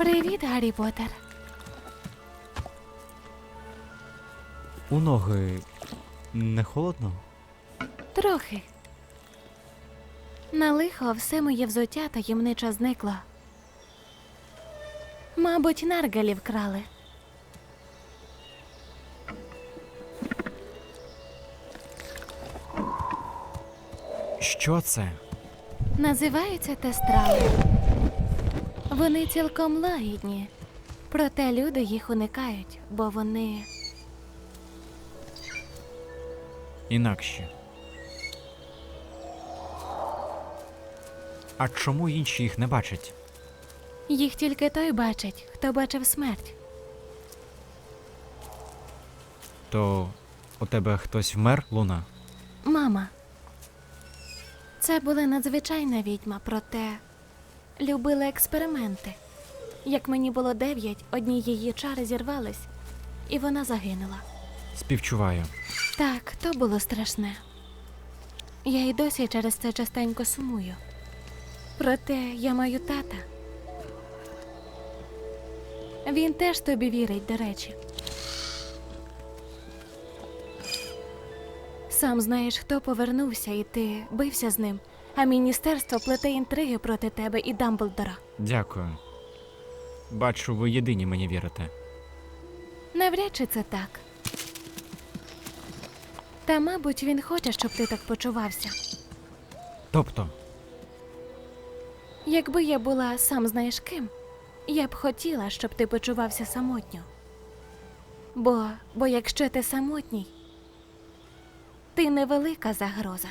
Привіт, Гаррі Поттер. У ноги не холодно? Трохи. На лихо все моє взуття таємничо зникло. Мабуть, наргалі вкрали. Що це? Називаються тестрали. Вони цілком лагідні, проте люди їх уникають, бо вони Інакше. А чому інші їх не бачать? їх тільки той бачить, хто бачив смерть. То у тебе хтось вмер, Луна? Мама. Це була надзвичайна відьма, проте любила експерименти. Як мені було дев'ять, одні її чари зірвались, і вона загинула. Співчуваю. Так, то було страшне. Я й досі через це частенько сумую. Проте я маю тата. Він теж тобі вірить, до речі. Сам знаєш, хто повернувся, і ти бився з ним, а міністерство плете інтриги проти тебе і Дамблдора. Дякую. Бачу, ви єдині мені вірите. Навряд чи це так. Та, мабуть, він хоче, щоб ти так почувався. Тобто, Якби я була сам знаєш ким, я б хотіла, щоб ти почувався самотньо. Бо, бо якщо ти самотній, ти невелика загроза.